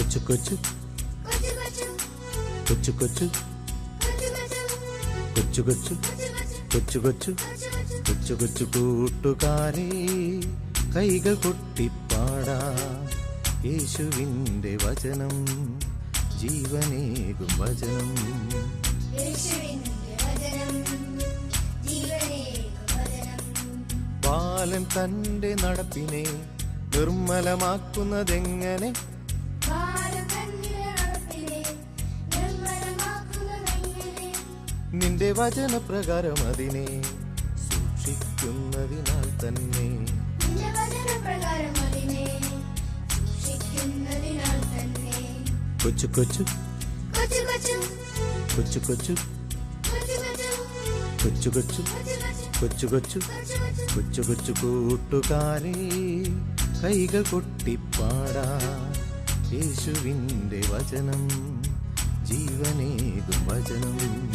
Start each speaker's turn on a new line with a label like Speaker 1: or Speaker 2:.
Speaker 1: കൊച്ചു കൊച്ചു കൊച്ചു കൊച്ചു കൊച്ചു കൊച്ചു കൊച്ചു കൊച്ചു കൊച്ചു കൊച്ചു കൂട്ടുകാരെ കൈകൾ കൊട്ടിപ്പാടാ യേശുവിന്റെ വചനം ജീവനേകും വചനം ബാലൻ തന്റെ നടപ്പിനെ നിർമ്മലമാക്കുന്നതെങ്ങനെ നിന്റെ വചനപ്രകാരം അതിനെ സൂക്ഷിക്കുന്നതിനാൽ തന്നെ. കൊച്ചു കൊച്ചു. കൊച്ചു കൊച്ചു. കൊച്ചു കൊച്ചു. കൊച്ചു കൊച്ചു. കൊച്ചു കൊച്ചു. കൂട്ടുകാരെ കൈകൾ കൊട്ടിപ്പാടാ. യേശുവിന്റെ വചനം ജീവനേകും വചനം